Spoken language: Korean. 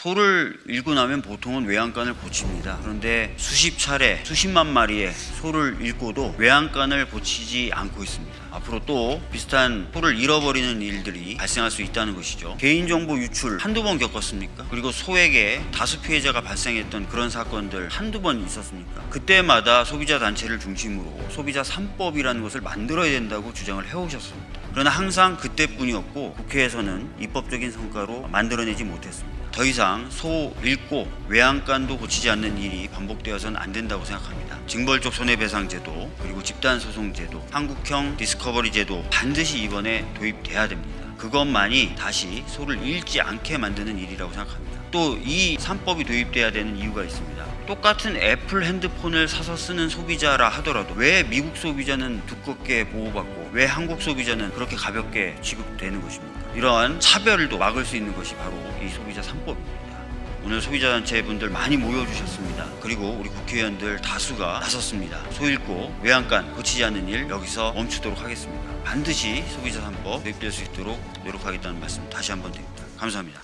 소를 잃고 나면 보통은 외양간을 고칩니다. 그런데 수십 차례, 수십만 마리의 소를 잃고도 외양간을 고치지 않고 있습니다. 앞으로 또 비슷한 소를 잃어버리는 일들이 발생할 수 있다는 것이죠. 개인정보 유출 한두 번 겪었습니까? 그리고 소에게 다수 피해자가 발생했던 그런 사건들 한두 번 있었습니까? 그때마다 소비자 단체를 중심으로 소비자 3법이라는 것을 만들어야 된다고 주장을 해오셨습니다. 그러나 항상 그때뿐이었고 국회에서는 입법적인 성과로 만들어내지 못했습니다. 더 이상 소 잃고 외양간도 고치지 않는 일이 반복되어서는 안 된다고 생각합니다. 징벌적 손해배상제도 그리고 집단소송제도 한국형 디스커버리 제도 반드시 이번에 도입돼야 됩니다. 그것만이 다시 소를 잃지 않게 만드는 일이라고 생각합니다. 또이 3법이 도입돼야 되는 이유가 있습니다. 똑같은 애플 핸드폰을 사서 쓰는 소비자라 하더라도 왜 미국 소비자는 두껍게 보호받고 왜 한국 소비자는 그렇게 가볍게 취급되는 것입니까? 이러한 차별도 막을 수 있는 것이 바로 이 소비자 3법입니다. 오늘 소비자단체 분들 많이 모여주셨습니다. 그리고 우리 국회의원들 다수가 나섰습니다. 소 잃고 외양간 고치지 않는 일 여기서 멈추도록 하겠습니다. 반드시 소비자 3법 도입될 수 있도록 노력하겠다는 말씀 다시 한번 드립니다. 감사합니다.